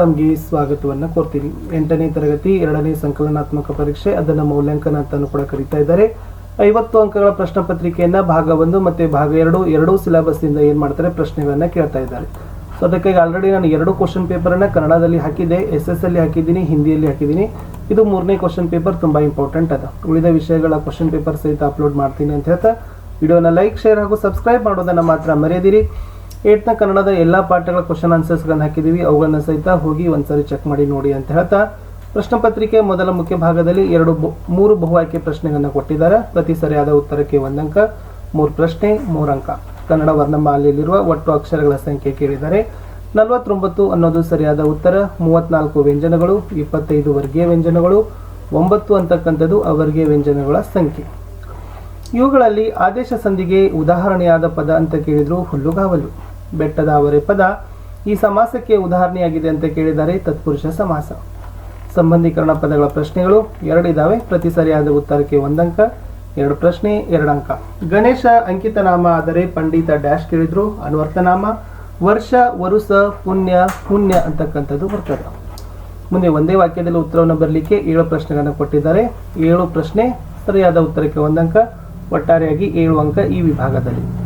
ನಮಗೆ ಸ್ವಾಗತವನ್ನು ಕೋರ್ತೀನಿ ಎಂಟನೇ ತರಗತಿ, ಎರಡನೇ ಸಂಕಲನಾತ್ಮಕ ಪರೀಕ್ಷೆ, ಅದನ್ನು ಮೌಲ್ಯಾಂಕನ ಅಂತಾನು ಕೂಡ ಕರೀತಾ ಇದ್ದಾರೆ. ಐವತ್ತು ಅಂಕಗಳ ಪ್ರಶ್ನೆ ಪತ್ರಿಕೆಯನ್ನ ಭಾಗ ಒಂದು ಮತ್ತೆ ಭಾಗ ಎರಡು, ಎರಡೂ ಸಿಲೆಬಸ್ ಇಂದ ಏನ್ ಮಾಡ್ತಾರೆ ಪ್ರಶ್ನೆಗಳನ್ನ ಕೇಳ್ತಾ ಇದ್ದಾರೆ. ಸೊ ಅದಕ್ಕಾಗಿ ಆಲ್ರೆಡಿ ನಾನು ಎರಡು ಕ್ವಶನ್ ಪೇಪರನ್ನು ಕನ್ನಡದಲ್ಲಿ ಹಾಕಿದೆ ಎಸ್ ಎಸ್ ಅಲ್ಲಿ ಹಾಕಿದ್ದೀನಿ, ಹಿಂದಿಯಲ್ಲಿ ಹಾಕಿದ್ದೀನಿ. ಇದು ಮೂರನೇ ಕ್ವಶನ್ ಪೇಪರ್ ತುಂಬಾ ಇಂಪಾರ್ಟೆಂಟ್ ಅದ. ಉಳಿದ ವಿಷಯಗಳ ಕ್ವಶನ್ ಪೇಪರ್ ಸಹಿತ ಅಪ್ಲೋಡ್ ಮಾಡ್ತೀನಿ ಅಂತ ಹೇಳ್ತಾ, ವಿಡಿಯೋನ ಲೈಕ್ ಶೇರ್ ಹಾಗೂ ಸಬ್ಸ್ಕ್ರೈಬ್ ಮಾಡೋದನ್ನ ಮಾತ್ರ ಮರೆಯದಿರಿ. ಏಟ್ನ ಕನ್ನಡದ ಎಲ್ಲಾ ಪಾಠಗಳ ಕ್ವಶನ್ ಆನ್ಸರ್ಸ್ಗಳನ್ನು ಹಾಕಿದೀವಿ. ಅವುಗಳನ್ನ ಸಹಿತ ಹೋಗಿ ಒಂದ್ಸರಿ ಚೆಕ್ ಮಾಡಿ ನೋಡಿ ಅಂತ ಹೇಳ್ತಾ ಪ್ರಶ್ನೆ ಪತ್ರಿಕೆ ಮೊದಲ ಮುಖ್ಯ ಭಾಗದಲ್ಲಿ ಎರಡು ಮೂರು ಬಹು ಆಯ್ಕೆ ಪ್ರಶ್ನೆಗಳನ್ನು ಕೊಟ್ಟಿದ್ದಾರೆ. ಪ್ರತಿ ಸರಿಯಾದ ಉತ್ತರಕ್ಕೆ ಒಂದಂಕ ಮೂರು ಪ್ರಶ್ನೆ ಮೂರಂಕ ಕನ್ನಡ ವರ್ಣಮಾಲೆಯಲ್ಲಿರುವ ಒಟ್ಟು ಅಕ್ಷರಗಳ ಸಂಖ್ಯೆ ಕೇಳಿದ್ದಾರೆ ನಲವತ್ತೊಂಬತ್ತು ಅನ್ನೋದು ಸರಿಯಾದ ಉತ್ತರ, ಮೂವತ್ನಾಲ್ಕು ವ್ಯಂಜನಗಳು, ಇಪ್ಪತ್ತೈದು ವರ್ಗೀಯ ವ್ಯಂಜನಗಳು, ಒಂಬತ್ತು ಅಂತಕ್ಕಂಥದ್ದು ಅವರ್ಗೀಯ ವ್ಯಂಜನಗಳ ಸಂಖ್ಯೆ. ಇವುಗಳಲ್ಲಿ ಆದೇಶ ಸಂಧಿಗೆ ಉದಾಹರಣೆಯಾದ ಪದ ಅಂತ ಕೇಳಿದ್ರು ಹುಲ್ಲುಗಾವಲು. ಬೆಟ್ಟದ ಅವರೆ ಪದ ಈ ಸಮಾಸಕ್ಕೆ ಉದಾಹರಣೆಯಾಗಿದೆ ಅಂತ ಕೇಳಿದರೆ ತತ್ಪುರುಷ ಸಮಾಸ. ಸಂಬಂಧೀಕರಣ ಪದಗಳ ಪ್ರಶ್ನೆಗಳು ಎರಡಿದಾವೆ ಪ್ರತಿ ಸರಿಯಾದ ಉತ್ತರಕ್ಕೆ ಒಂದಂಕ, ಎರಡು ಪ್ರಶ್ನೆ, ಎರಡು ಅಂಕ. ಗಣೇಶ ಅಂಕಿತನಾಮ ಆದರೆ ಪಂಡಿತ ಡ್ಯಾಶ್ ಕೇಳಿದ್ರು ಅನ್ವರ್ಥನಾಮ ವರ್ಷ, ವರುಸ, ಪುಣ್ಯ ಪುಣ್ಯ ಅಂತಕ್ಕಂಥದ್ದು ಬರ್ತದೆ. ಮುಂದೆ ಒಂದೇ ವಾಕ್ಯದಲ್ಲಿ ಉತ್ತರವನ್ನು ಬರಲಿಕ್ಕೆ ಏಳು ಪ್ರಶ್ನೆಗಳನ್ನು ಕೊಟ್ಟಿದ್ದಾರೆ. ಏಳು ಪ್ರಶ್ನೆ, ಸರಿಯಾದ ಉತ್ತರಕ್ಕೆ ಒಂದಂಕ, ಒಟ್ಟಾರೆಯಾಗಿ ಏಳು ಅಂಕ ಈ ವಿಭಾಗದಲ್ಲಿ.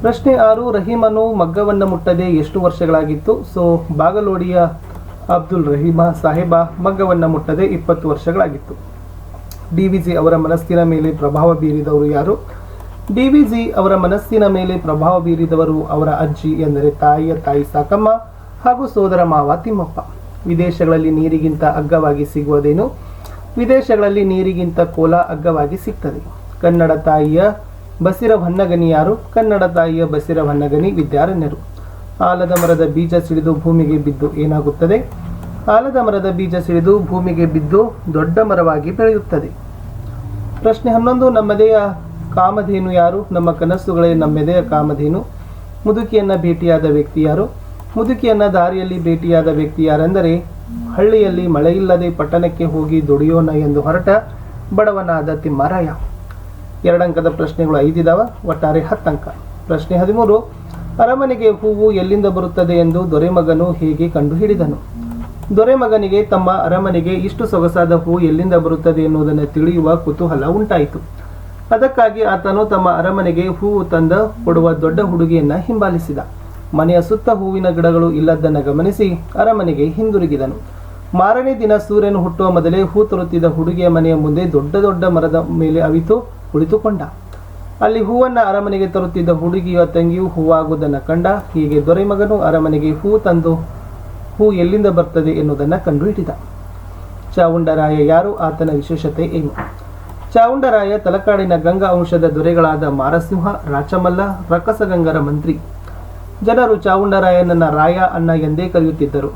ಪ್ರಶ್ನೆ ಆರು, ರಹೀಮನು ಮಗ್ಗವನ್ನು ಮುಟ್ಟದೆ ಎಷ್ಟು ವರ್ಷಗಳಾಗಿತ್ತು? ಸೊ, ಬಾಗಲೋಡಿಯ ಅಬ್ದುಲ್ ರಹೀಮ ಸಾಹೇಬ ಮಗ್ಗವನ್ನು ಮುಟ್ಟದೆ ಇಪ್ಪತ್ತು ವರ್ಷಗಳಾಗಿತ್ತು. ಡಿ ವಿ ಜಿ ಅವರ ಮನಸ್ಸಿನ ಮೇಲೆ ಪ್ರಭಾವ ಬೀರಿದವರು ಯಾರು? ಡಿ ವಿ ಜಿ ಅವರ ಮನಸ್ಸಿನ ಮೇಲೆ ಪ್ರಭಾವ ಬೀರಿದವರು ಅವರ ಅಜ್ಜಿ ಎಂದರೆ ತಾಯಿಯ ತಾಯಿ ಸಾಕಮ್ಮ ಹಾಗೂ ಸೋದರ ಮಾವ ತಿಮ್ಮಪ್ಪ. ವಿದೇಶಗಳಲ್ಲಿ ನೀರಿಗಿಂತ ಅಗ್ಗವಾಗಿ ಸಿಗುವುದೇನು? ವಿದೇಶಗಳಲ್ಲಿ ನೀರಿಗಿಂತ ಕೋಲ ಅಗ್ಗವಾಗಿ ಸಿಗ್ತದೆ. ಕನ್ನಡ ತಾಯಿಯ ಬಸಿರ ಹೊನ್ನಗನಿ ಯಾರು ಕನ್ನಡ ತಾಯಿಯ ಬಸಿರ ಹೊನ್ನಗನಿ ವಿದ್ಯಾರಣ್ಯರು. ಆಲದ ಮರದ ಬೀಜ ಸಿಡಿದು ಭೂಮಿಗೆ ಬಿದ್ದು ಏನಾಗುತ್ತದೆ? ಆಲದ ಮರದ ಬೀಜ ಸಿಡಿದು ಭೂಮಿಗೆ ಬಿದ್ದು ದೊಡ್ಡ ಮರವಾಗಿ ಬೆಳೆಯುತ್ತದೆ. ಪ್ರಶ್ನೆ ಹನ್ನೊಂದು ನಮ್ಮದೆಯ ಕಾಮಧೇನು ಯಾರು? ನಮ್ಮ ಕನಸುಗಳೇ ನಮ್ಮೆದೆಯ ಕಾಮಧೇನು? ಮುದುಕಿಯನ್ನ ಭೇಟಿಯಾದ ವ್ಯಕ್ತಿ ಯಾರು? ಮುದುಕಿಯನ್ನ ದಾರಿಯಲ್ಲಿ ಭೇಟಿಯಾದ ವ್ಯಕ್ತಿ ಯಾರೆಂದರೆ, ಹಳ್ಳಿಯಲ್ಲಿ ಮಳೆಯಿಲ್ಲದೆ ಪಟ್ಟಣಕ್ಕೆ ಹೋಗಿ ದುಡಿಯೋಣ ಎಂದು ಹೊರಟ ಬಡವನಾದ ತಿಮ್ಮರಾಯ. ಎರಡಂಕದ ಪ್ರಶ್ನೆಗಳು ಐದಿದಾವ ಒಟ್ಟಾರೆ ಹತ್ತಂಕ ಪ್ರಶ್ನೆ ಹದಿಮೂರು, ಅರಮನೆಗೆ ಹೂವು ಎಲ್ಲಿಂದ ಬರುತ್ತದೆ ಎಂದು ದೊರೆಮಗನು ಹೇಗೆ ಕಂಡುಹಿಡಿದನು? ದೊರೆಮಗನಿಗೆ ತಮ್ಮ ಅರಮನೆಗೆ ಇಷ್ಟು ಸೊಗಸಾದ ಹೂ ಎಲ್ಲಿಂದ ಬರುತ್ತದೆ ಎನ್ನುವುದನ್ನು ತಿಳಿಯುವ ಕುತೂಹಲ ಉಂಟಾಯಿತು. ಅದಕ್ಕಾಗಿ ಆತನು ತಮ್ಮ ಅರಮನೆಗೆ ಹೂವು ತಂದ ಕೊಡುವ ದೊಡ್ಡ ಹುಡುಗಿಯನ್ನ ಹಿಂಬಾಲಿಸಿದ. ಮನೆಯ ಸುತ್ತ ಹೂವಿನ ಗಿಡಗಳು ಇಲ್ಲದನ್ನು ಗಮನಿಸಿ ಅರಮನೆಗೆ ಹಿಂದಿರುಗಿದನು. ಮಾರನೇ ದಿನ ಸೂರ್ಯನು ಹುಟ್ಟುವ ಮೊದಲೇ ಹೂ ತರುತ್ತಿದ್ದ ಹುಡುಗಿಯ ಮನೆಯ ಮುಂದೆ ದೊಡ್ಡ ದೊಡ್ಡ ಮರದ ಮೇಲೆ ಅವಿತು. ಕುಳಿತುಕೊಂಡ. ಅಲ್ಲಿ ಹೂವನ್ನು ಅರಮನೆಗೆ ತರುತ್ತಿದ್ದ ಹುಡುಗಿಯ ತಂಗಿಯು ಹೂವಾಗುವುದನ್ನು ಕಂಡ ಹೀಗೆ ದೊರೆಮಗನು ಅರಮನೆಗೆ ಹೂ ತಂದು ಹೂ ಎಲ್ಲಿಂದ ಬರ್ತದೆ ಎನ್ನುವುದನ್ನು ಕಂಡುಹಿಡಿದ. ಚಾವುಂಡರಾಯ ಯಾರು ಆತನ ವಿಶೇಷತೆ ಏನು? ಚಾವುಂಡರಾಯ ತಲಕಾಡಿನ ಗಂಗಾ ವಂಶದ ದೊರೆಗಳಾದ ಮಾರಸಿಂಹ, ರಾಚಮಲ್ಲ ರಕ್ಕಸಗಂಗರ ಮಂತ್ರಿ. ಜನರು ಚಾವುಂಡರಾಯನನ್ನ ರಾಯ ಅಣ್ಣ ಎಂದೇ ಕರೆಯುತ್ತಿದ್ದರು.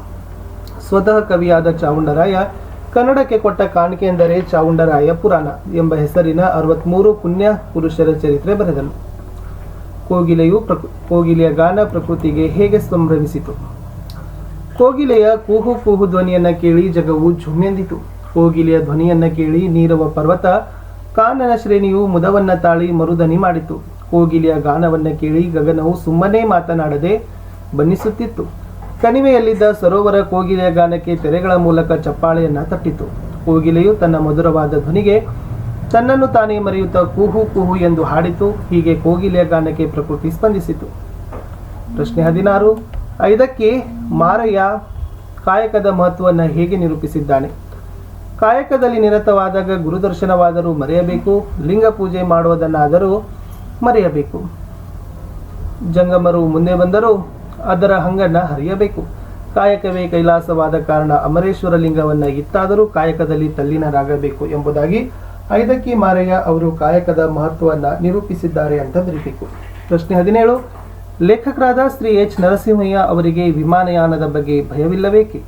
ಸ್ವತಃ ಕವಿಯಾದ ಚಾವುಂಡರಾಯ ಕನ್ನಡಕ್ಕೆ ಕೊಟ್ಟ ಕಾಣಿಕೆ ಎಂದರೆ ಚಾವುಂಡರಾಯ ಪುರಾಣ ಎಂಬ ಹೆಸರಿನ ಅರವತ್ಮೂರು ಪುಣ್ಯ ಪುರುಷರ ಚರಿತ್ರೆ ಬರೆದನು. ಕೋಗಿಲೆಯು ಪ್ರಕೃ, ಕೋಗಿಲೆಯ ಗಾನ ಪ್ರಕೃತಿಗೆ ಹೇಗೆ ಸಂಭ್ರಮಿಸಿತು? ಕೋಗಿಲೆಯ ಕೂಹು ಕೂಹು ಧ್ವನಿಯನ್ನ ಕೇಳಿ ಜಗವು ಝುಮ್ಮೆಂದಿತು. ಕೋಗಿಲೆಯ ಧ್ವನಿಯನ್ನ ಕೇಳಿ ನೀರವ ಪರ್ವತ ಕಾನನ ಶ್ರೇಣಿಯು ಮುದವನ್ನ ತಾಳಿ ಮರುದನಿ ಮಾಡಿತು. ಕೋಗಿಲೆಯ ಗಾನವನ್ನ ಕೇಳಿ ಗಗನವು ಸುಮ್ಮನೆ ಮಾತನಾಡದೆ ಬನ್ನಿಸುತ್ತಿತ್ತು. ಕಣಿವೆಯಲ್ಲಿದ್ದ ಸರೋವರ ಕೋಗಿಲೆಯ ಗಾನಕ್ಕೆ ತೆರೆಗಳ ಮೂಲಕ ಚಪ್ಪಾಳೆಯನ್ನ ತಟ್ಟಿತು. ಕೋಗಿಲೆಯು ತನ್ನ ಮಧುರವಾದ ಧ್ವನಿಗೆ ತನ್ನನ್ನು ತಾನೇ ಮರೆಯುತ್ತಾ ಕೂಹು ಕೂಹು ಎಂದು ಹಾಡಿತು. ಹೀಗೆ ಕೋಗಿಲೆಯ ಗಾನಕ್ಕೆ ಪ್ರಕೃತಿ ಸ್ಪಂದಿಸಿತು. ಪ್ರಶ್ನೆ ಹದಿನಾರು. ಐದಕ್ಕೆ ಮಾರಯ್ಯ ಕಾಯಕದ ಮಹತ್ವವನ್ನು ಹೇಗೆ ನಿರೂಪಿಸಿದ್ದಾನೆ? ಕಾಯಕದಲ್ಲಿ ನಿರತವಾದಾಗ ಗುರುದರ್ಶನವಾದರೂ ಮರೆಯಬೇಕು. ಲಿಂಗ ಪೂಜೆ ಮಾಡುವುದನ್ನಾದರೂ ಮರೆಯಬೇಕು. ಜಂಗಮರು ಮುಂದೆ ಬಂದರೂ ಅದರ ಹಂಗನ್ನ ಹರಿಯಬೇಕು. ಕಾಯಕವೇ ಕೈಲಾಸವಾದ ಕಾರಣ ಅಮರೇಶ್ವರ ಲಿಂಗವನ್ನ ಇತ್ತಾದರೂ ಕಾಯಕದಲ್ಲಿ ತಲ್ಲೀನರಾಗಬೇಕು ಎಂಬುದಾಗಿ ಐದಕ್ಕಿ ಮಾರಯ್ಯ ಅವರು ಕಾಯಕದ ಮಹತ್ವವನ್ನ ನಿರೂಪಿಸಿದ್ದಾರೆ ಅಂತ ಬರೀಬೇಕು. ಪ್ರಶ್ನೆ ಹದಿನೇಳು, ಲೇಖಕರಾದ ಶ್ರೀ ಎಚ್ ನರಸಿಂಹಯ್ಯ ಅವರಿಗೆ ವಿಮಾನಯಾನದ ಬಗ್ಗೆ ಭಯವಿಲ್ಲಬೇಕೆ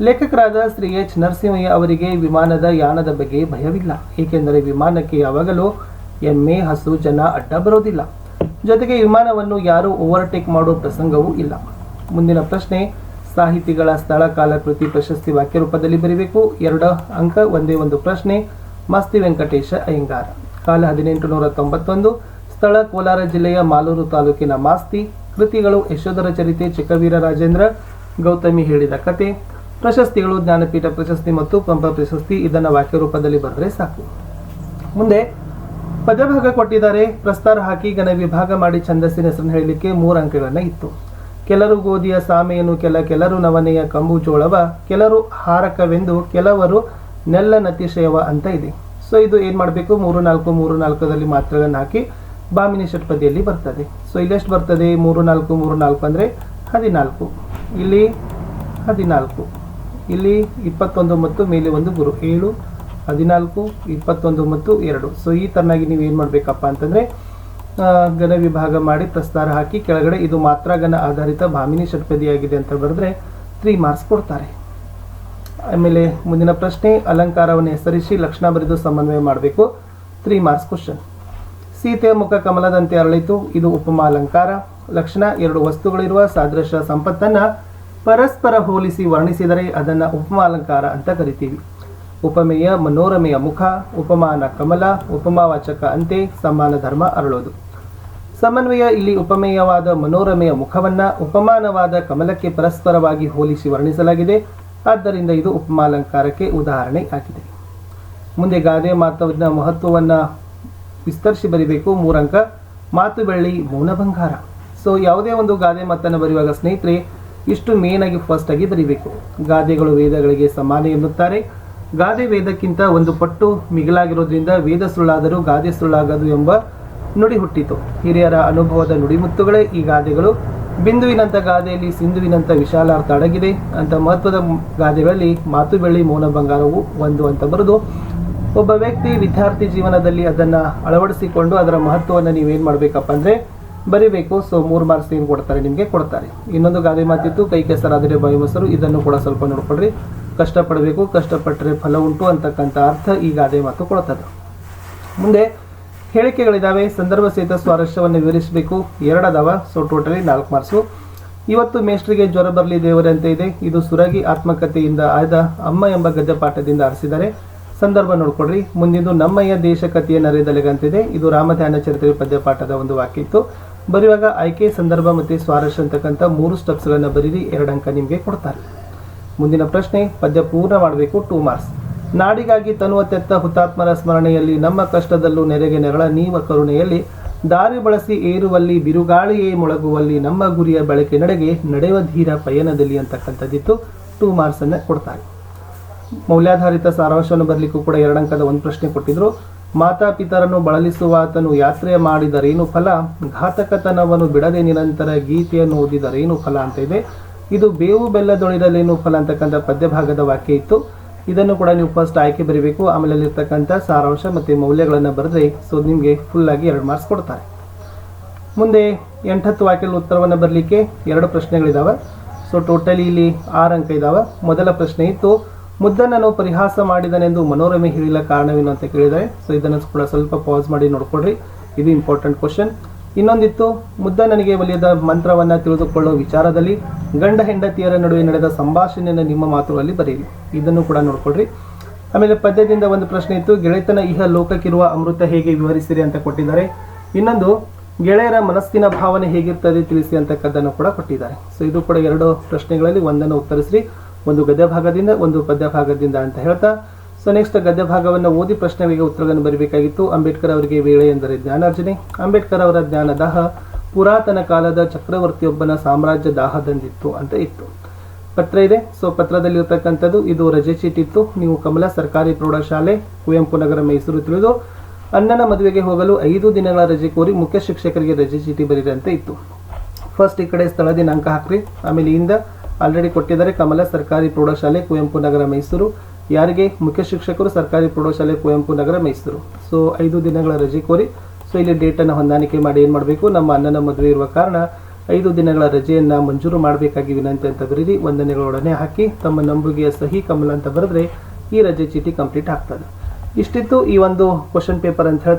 ಲೇಖಕರಾದ ಶ್ರೀ ಎಚ್ ನರಸಿಂಹಯ್ಯ ಅವರಿಗೆ ವಿಮಾನದ ಯಾನದ ಬಗ್ಗೆ ಭಯವಿಲ್ಲ. ಏಕೆಂದರೆ ವಿಮಾನಕ್ಕೆ ಯಾವಾಗಲೂ ಎಮ್ಮೆ, ಹಸು, ಜನ ಅಡ್ಡ ಬರೋದಿಲ್ಲ. ಜೊತೆಗೆ ವಿಮಾನವನ್ನು ಯಾರೂ ಓವರ್ಟೇಕ್ ಮಾಡುವ ಪ್ರಸಂಗವೂ ಇಲ್ಲ. ಮುಂದಿನ ಪ್ರಶ್ನೆ, ಸಾಹಿತಿಗಳ ಸ್ಥಳ ಕಾಲ ಕೃತಿ ಪ್ರಶಸ್ತಿ ವಾಕ್ಯ ರೂಪದಲ್ಲಿ ಬರೀಬೇಕು. ಎರಡು ಅಂಕ, ಒಂದೇ ಒಂದು ಪ್ರಶ್ನೆ, ಮಸ್ತಿ ವೆಂಕಟೇಶ ಅಯ್ಯಂಗಾರ. ಕಾಲ ಹದಿನೆಂಟು ನೂರ ತೊಂಬತ್ತೊಂದು ಸ್ಥಳ ಕೋಲಾರ ಜಿಲ್ಲೆಯ ಮಾಲೂರು ತಾಲೂಕಿನ ಮಾಸ್ತಿ. ಕೃತಿಗಳು ಯಶೋಧರ ಚರಿತೆ, ಚಿಕ್ಕವೀರ ರಾಜೇಂದ್ರ, ಗೌತಮಿ ಹೇಳಿದ ಕತೆ. ಪ್ರಶಸ್ತಿಗಳು, ಜ್ಞಾನಪೀಠ ಪ್ರಶಸ್ತಿ ಮತ್ತು ಪಂಪ ಪ್ರಶಸ್ತಿ ಇದನ್ನು ವಾಕ್ಯ ರೂಪದಲ್ಲಿ ಬರೆದ್ರೆ ಸಾಕು. ಮುಂದೆ ಪದಭಾಗ ಕೊಟ್ಟಿದ್ದಾರೆ. ಪ್ರಸ್ತಾರ ಹಾಕಿ ಗಣ ವಿಭಾಗ ಮಾಡಿ ಛಂದಸ್ಸಿನ ಹೆಸರನ್ನು ಹೇಳಲಿಕ್ಕೆ ಮೂರು ಅಂಕಗಳನ್ನ ಇತ್ತು. ಕೆಲರು ಗೋಧಿಯ ಸಾಮೆಯನ್ನು, ಕೆಲ ಕೆಲರು ನವನೆಯ ಕಂಬು ಜೋಳವ ಕೆಲರು ಹಾರಕವೆಂದು, ಕೆಲವರು ನೆಲ್ಲ ನತಿಶಯವ ಅಂತ ಇದೆ. ಸೊ ಇದು ಏನು ಮಾಡಬೇಕು? ಮೂರು ನಾಲ್ಕು, ಮೂರು ನಾಲ್ಕದಲ್ಲಿ ಮಾತ್ರಗಳನ್ನು ಹಾಕಿ ಬಾಮಿನಿ ಷಟ್ಪದಿಯಲ್ಲಿ ಬರ್ತದೆ. ಸೊ ಇಲ್ಲೆಷ್ಟು ಬರ್ತದೆ? ಮೂರು ನಾಲ್ಕು ಮೂರು ನಾಲ್ಕು ಅಂದ್ರೆ ಹದಿನಾಲ್ಕು. ಇಲ್ಲಿ ಹದಿನಾಲ್ಕು. ಇಲ್ಲಿ ಇಪ್ಪತ್ತೊಂದು ಮತ್ತು ಮೇಲೆ ಒಂದು ಗುರು. ಏಳು ಹದಿನಾಲ್ಕು, ಇಪ್ಪತ್ತೊಂದು ಮತ್ತು ಎರಡು. ಸೊ ಈ ತರನಾಗಿ ನೀವು ಏನು ಮಾಡಬೇಕಪ್ಪ ಅಂತಂದರೆ ಗನ ವಿಭಾಗ ಮಾಡಿ ಪ್ರಸ್ತಾರ ಹಾಕಿ ಕೆಳಗಡೆ ಇದು ಮಾತ್ರ ಘನ ಆಧಾರಿತ ಭಾಮಿನಿ ಷಟ್ಪದಿಯಾಗಿದೆ ಅಂತ ಬರೆದ್ರೆ ತ್ರೀ ಮಾರ್ಕ್ಸ್ ಕೊಡ್ತಾರೆ. ಆಮೇಲೆ ಮುಂದಿನ ಪ್ರಶ್ನೆ, ಅಲಂಕಾರವನ್ನು ಹೆಸರಿಸಿ ಲಕ್ಷಣ ಬರೆದು ಸಮನ್ವಯ ಮಾಡಬೇಕು. ತ್ರೀ ಮಾರ್ಕ್ಸ್ ಕ್ವಶನ್ ಸೀತೆಯ ಮುಖ ಕಮಲದಂತೆ ಅರಳಿತು. ಇದು ಉಪಮಾ ಅಲಂಕಾರ. ಲಕ್ಷಣ, ಎರಡು ವಸ್ತುಗಳಿರುವ ಸಾದೃಶ್ಯ ಸಂಪತ್ತನ್ನು ಪರಸ್ಪರ ಹೋಲಿಸಿ ವರ್ಣಿಸಿದರೆ ಅದನ್ನು ಉಪಮಾ ಅಲಂಕಾರ ಅಂತ ಕರಿತೀವಿ. ಉಪಮೇಯ ಮನೋರಮೆಯ ಮುಖ, ಉಪಮಾನ ಕಮಲ, ಉಪಮಾವಾಚಕ ಅಂತೆ ಸಮಾನ ಧರ್ಮ ಅರಳೋದು. ಸಮನ್ವಯ ಇಲ್ಲಿ ಉಪಮೇಯವಾದ ಮನೋರಮೆಯ ಮುಖವನ್ನ ಉಪಮಾನವಾದ ಕಮಲಕ್ಕೆ ಪರಸ್ಪರವಾಗಿ ಹೋಲಿಸಿ ವರ್ಣಿಸಲಾಗಿದೆ. ಆದ್ದರಿಂದ ಇದು ಉಪಮಾಲಂಕಾರಕ್ಕೆ ಉದಾಹರಣೆ ಆಗಿದೆ. ಮುಂದೆ ಗಾದೆ ಮಾತವನ್ನ ಮಹತ್ವವನ್ನ ವಿಸ್ತರಿಸಿ ಬರೀಬೇಕು. ಮೂರಂಕ, ಮಾತು ಬೆಳ್ಳಿ ಮೌನ ಬಂಗಾರ. ಸೊ ಯಾವುದೇ ಒಂದು ಗಾದೆ ಮಾತನ್ನು ಬರೆಯುವಾಗ ಸ್ನೇಹಿತರೆ, ಇಷ್ಟು ಮೇನ್ ಆಗಿ ಫಸ್ಟ್ ಆಗಿ ಬರಿಬೇಕು. ಗಾದೆಗಳು ವೇದಗಳಿಗೆ ಸಮಾನ ಎನ್ನುತ್ತಾರೆ. ಗಾದೆ ವೇದಕ್ಕಿಂತ ಒಂದು ಪಟ್ಟು ಮಿಗಿಲಾಗಿರೋದ್ರಿಂದ ವೇದ ಸುಳ್ಳಾದರೂ ಗಾದೆ ಸುಳ್ಳಾಗದು ಎಂಬ ನುಡಿ ಹುಟ್ಟಿತು. ಹಿರಿಯರ ಅನುಭವದ ನುಡಿಮುತ್ತುಗಳೇ ಈ ಗಾದೆಗಳು. ಬಿಂದುವಿನಂಥ ಗಾದೆಯಲ್ಲಿ ಸಿಂಧುವಿನಂತ ವಿಶಾಲಾರ್ಥ ಅಡಗಿದೆ. ಅಂತ ಮಹತ್ವದ ಗಾದೆಗಳಲ್ಲಿ ಮಾತು ಬೆಳ್ಳಿ ಮೌನ ಬಂಗಾರವು ಒಂದು ಅಂತ ಬರೆದು, ಒಬ್ಬ ವ್ಯಕ್ತಿ ವಿದ್ಯಾರ್ಥಿ ಜೀವನದಲ್ಲಿ ಅದನ್ನ ಅಳವಡಿಸಿಕೊಂಡು ಅದರ ಮಹತ್ವವನ್ನು ನೀವೇನು ಮಾಡಬೇಕಪ್ಪ ಅಂದ್ರೆ, ಬರಿಬೇಕು, ಸೊ ಮೂರು ಮಾರ್ಕ್ಸ್ ಏನು ಕೊಡ್ತಾರೆ ನಿಮಗೆ ಕೊಡ್ತಾರೆ. ಇನ್ನೊಂದು ಗಾದೆ ಮಾತಿತ್ತು, ಕೈ ಕೆಸರಾದರೆ ಬಾಯಿ ಮೊಸರು, ಇದನ್ನು ಕೂಡ ಸ್ವಲ್ಪ ನೋಡ್ಕೊಳ್ರಿ. ಕಷ್ಟಪಡಬೇಕು ಕಷ್ಟಪಟ್ಟರೆ ಫಲ ಉಂಟು ಅಂತಕ್ಕಂಥ ಅರ್ಥ ಈಗ ಅದೇ ಮಾತು ಕೊಡ್ತದೆ. ಮುಂದೆ ಹೇಳಿಕೆಗಳಿದ್ದಾವೆ ಸಂದರ್ಭ ಸಹಿತ ಸ್ವಾರಸ್ಯವನ್ನು ವಿವರಿಸಬೇಕು. ಎರಡದವ ಸೊ ಟೋಟಲಿ ನಾಲ್ಕು ಮಾರ್ಕ್ಸು ಇವತ್ತು ಮೇಷ್ಟ್ರಿಗೆ ಜ್ವರ ಬರಲಿ ದೇವರೇ ಅಂತ ಇದೆ. ಇದು ಸುರಗಿ ಆತ್ಮಕಥೆಯಿಂದ ಆಯ್ದ ಅಮ್ಮ ಎಂಬ ಗದ್ಯ ಪಾಠದಿಂದ ಆರಿಸಿದ್ದಾರೆ. ಸಂದರ್ಭ ನೋಡ್ಕೊಡ್ರಿ ಮುಂದಿಂದು ನಮ್ಮಯ್ಯ ದೇಶ ಕಥೆಯ ನರೇದಲೆಗಂತಿದೆ ಇದು ರಾಮಧ್ಯಾನ ಚರಿತ್ರೆ ಪದ್ಯ ಪಾಠದ ಒಂದು ವಾಕ್ಯ ಇತ್ತು ಬರೆಯುವಾಗ ಆಯ್ಕೆ, ಸಂದರ್ಭ ಮತ್ತು ಸ್ವಾರಸ್ಯ ಅಂತಕ್ಕಂಥ ಮೂರು ಸ್ಟೆಪ್ಸ್ಗಳನ್ನು ಬರೀರಿ. ಎರಡು ಅಂಕ ನಿಮಗೆ ಕೊಡ್ತಾರೆ. ಮುಂದಿನ ಪ್ರಶ್ನೆ, ಪದ್ಯ ಪೂರ್ಣ ಮಾಡಬೇಕು ಟೂ ಮಾರ್ಕ್ಸ್ ನಾಡಿಗಾಗಿ ತನುವ ತೆತ್ತ ಹುತಾತ್ಮರ ಸ್ಮರಣೆಯಲ್ಲಿ, ನಮ್ಮ ಕಷ್ಟದಲ್ಲೂ ನೆರೆಗೆ ನೆರಳ ನೀವ ಕರುಣೆಯಲ್ಲಿ, ದಾರಿ ಬಳಸಿ ಏರುವಲ್ಲಿ, ಬಿರುಗಾಳಿಯೇ ಮೊಳಗುವಲ್ಲಿ, ನಮ್ಮ ಗುರಿಯ ಬಳಕೆ ನಡೆಗೆ ನಡೆಯುವ ಧೀರ ಪಯಣದಲ್ಲಿ ಅಂತಕ್ಕಂಥದ್ದಿತ್ತು ಟೂ ಮಾರ್ಕ್ಸ್ ಅನ್ನ ಕೊಡ್ತಾರೆ. ಮೌಲ್ಯಾಧಾರಿತ ಸಾರಾಂಶವನ್ನು ಬರಲಿಕ್ಕೂ ಕೂಡ ಎರಡಂಕದ ಒಂದು ಪ್ರಶ್ನೆ ಕೊಟ್ಟಿದ್ರು. ಮಾತಾ ಪಿತರನ್ನು ಬಳಲಿಸುವಾತನು ಯಾತ್ರೆ ಮಾಡಿದರೇನು ಫಲ? ಘಾತಕತನವನ್ನು ಬಿಡದೆ ನಿರಂತರ ಗೀತೆಯನ್ನು ಓದಿದರೇನು ಫಲ ಅಂತ ಇದೆ. ಇದು ಬೇವು ಬೆಲ್ಲದೊಳಿರಲೇನು ಫಲ ಅಂತಕ್ಕಂಥ ಪದ್ಯಭಾಗದ ವಾಕ್ಯ ಇತ್ತು. ಇದನ್ನು ಕೂಡ ನೀವು ಫಸ್ಟ್ ಆಯ್ಕೆ ಬರೀಬೇಕು. ಆಮೇಲೆ ಅಲ್ಲಿರ್ತಕ್ಕಂಥ ಸಾರಾಂಶ ಮತ್ತು ಮೌಲ್ಯಗಳನ್ನು ಬರೆದ್ರೆ ಸೊ ನಿಮಗೆ ಫುಲ್ ಆಗಿ ಎರಡು ಮಾರ್ಕ್ಸ್ ಕೊಡ್ತಾರೆ. ಮುಂದೆ ಎಂಟತ್ತು ವಾಕ್ಯಗಳ ಉತ್ತರವನ್ನು ಬರಲಿಕ್ಕೆ ಎರಡು ಪ್ರಶ್ನೆಗಳಿದ್ದಾವೆ ಸೊ ಟೋಟಲಿ ಇಲ್ಲಿ ಆರು ಅಂಕ ಇದಾವೆ. ಮೊದಲ ಪ್ರಶ್ನೆ ಇತ್ತು ಮುದ್ದನನ್ನು ಪರಿಹಾಸ ಮಾಡಿದನೆಂದು ಮನೋರಮೆ ಹೇಳಿಲ್ಲ ಕಾರಣವೇನು ಅಂತ ಕೇಳಿದರೆ? ಸೊ ಇದನ್ನು ಕೂಡ ಸ್ವಲ್ಪ ಪಾಸ್ ಮಾಡಿ ನೋಡ್ಕೊಡ್ರಿ ಇದು ಇಂಪಾರ್ಟೆಂಟ್ ಕ್ವಶನ್ ಇನ್ನೊಂದಿತ್ತು ಮುದ್ದ ನನಗೆ ಒಲಿಯದ ಮಂತ್ರವನ್ನು ತಿಳಿದುಕೊಳ್ಳುವ ವಿಚಾರದಲ್ಲಿ ಗಂಡ ಹೆಂಡತಿಯರ ನಡುವೆ ನಡೆದ ಸಂಭಾಷಣೆಯನ್ನು ನಿಮ್ಮ ಮಾತುಗಳಲ್ಲಿ ಬರೆಯಿರಿ. ಇದನ್ನು ಕೂಡ ನೋಡ್ಕೊಡ್ರಿ ಆಮೇಲೆ ಪದ್ಯದಿಂದ ಒಂದು ಪ್ರಶ್ನೆ ಇತ್ತು, ಗೆಳೆತನ ಇಹ ಲೋಕಕ್ಕಿರುವ ಅಮೃತ ಹೇಗೆ ವಿವರಿಸಿರಿ ಅಂತ ಕೊಟ್ಟಿದ್ದಾರೆ. ಇನ್ನೊಂದು, ಗೆಳೆಯರ ಮನಸ್ಸಿನ ಭಾವನೆ ಹೇಗಿರ್ತದೆ ತಿಳಿಸಿ ಅಂತಕ್ಕದ್ದನ್ನು ಕೂಡ ಕೊಟ್ಟಿದ್ದಾರೆ. ಸೊ ಇದು ಕೂಡ ಎರಡು ಪ್ರಶ್ನೆಗಳಲ್ಲಿ ಒಂದನ್ನು ಉತ್ತರಿಸ್ರಿ. ಒಂದು ಗದ್ಯ ಭಾಗದಿಂದ, ಒಂದು ಪದ್ಯ ಭಾಗದಿಂದ ಅಂತ ಹೇಳ್ತಾ. ಸೊ ನೆಕ್ಸ್ಟ್ ಗದ್ಯ ಭಾಗವನ್ನು ಓದಿ ಪ್ರಶ್ನೆಗೆ ಉತ್ತರಗಳನ್ನು ಬರಬೇಕಾಗಿತ್ತು. ಅಂಬೇಡ್ಕರ್ ಅವರಿಗೆ ವೇಳೆ ಎಂದರೆ ಜ್ಞಾನಾರ್ಜನೆ. ಅಂಬೇಡ್ಕರ್ ಅವರ ಜ್ಞಾನ ದಾಹ ಪುರಾತನ ಕಾಲದ ಚಕ್ರವರ್ತಿಯೊಬ್ಬನ ಸಾಮ್ರಾಜ್ಯ ದಾಹದಂದಿತ್ತು ಅಂತ ಇತ್ತು. ಪತ್ರ ಇದೆ. ಸೊ ಪತ್ರದಲ್ಲಿರ್ತಕ್ಕಂಥದ್ದು ಇದು ರಜೆ ಚೀಟಿ ಇತ್ತು. ನೀವು ಕಮಲ ಸರ್ಕಾರಿ ಪ್ರೌಢಶಾಲೆ ಕುವೆಂಪು ನಗರ, ಮೈಸೂರು ತಿಳಿದು ಅಣ್ಣನ ಮದುವೆಗೆ ಹೋಗಲು ಐದು ದಿನಗಳ ರಜೆ ಕೋರಿ ಮುಖ್ಯ ಶಿಕ್ಷಕರಿಗೆ ರಜೆ ಚೀಟಿ ಬರೀರಿ ಅಂತ ಇತ್ತು. ಫಸ್ಟ್ ಈ ಕಡೆ ಸ್ಥಳ ದಿನಾಂಕ ಹಾಕ್ರಿ. ಆಮೇಲೆ ಇಂದ ಆಲ್ರೆಡಿ ಕೊಟ್ಟಿದ್ದಾರೆ ಕಮಲ ಸರ್ಕಾರಿ ಪ್ರೌಢಶಾಲೆ ಕುವೆಂಪು ನಗರ, ಮೈಸೂರು. ಯಾರಿಗೆ? ಮುಖ್ಯ ಶಿಕ್ಷಕರು ಸರ್ಕಾರಿ ಪ್ರೌಢಶಾಲೆ ಕುವೆಂಪು ನಗರ, ಮೈಸೂರು. ಸೊ ಐದು ದಿನಗಳ ರಜೆ ಕೋರಿ ಸೊ ಇಲ್ಲಿ ಡೇಟನ್ನು ಹೊಂದಾಣಿಕೆ ಮಾಡಿ ಏನು ಮಾಡಬೇಕು? ನಮ್ಮ ಅಣ್ಣನ ಮದುವೆ ಇರುವ ಕಾರಣ ಐದು ದಿನಗಳ ರಜೆಯನ್ನು ಮಂಜೂರು ಮಾಡಬೇಕಾಗಿ ವಿನಂತಿ ಅಂತ ಬರೀರಿ. ಒಂದನೆಗಳೊಡನೆ ಹಾಕಿ ತಮ್ಮ ನಂಬುಗೆಯ ಸಹಿ ಕಮಲ ಅಂತ ಬರೆದ್ರೆ ಈ ರಜೆ ಚೀಟಿ ಕಂಪ್ಲೀಟ್ ಆಗ್ತದೆ. ಇಷ್ಟಿತ್ತು ಈ ಒಂದು ಕ್ವಶನ್ ಪೇಪರ್ ಅಂತ ಹೇಳ್ತಾ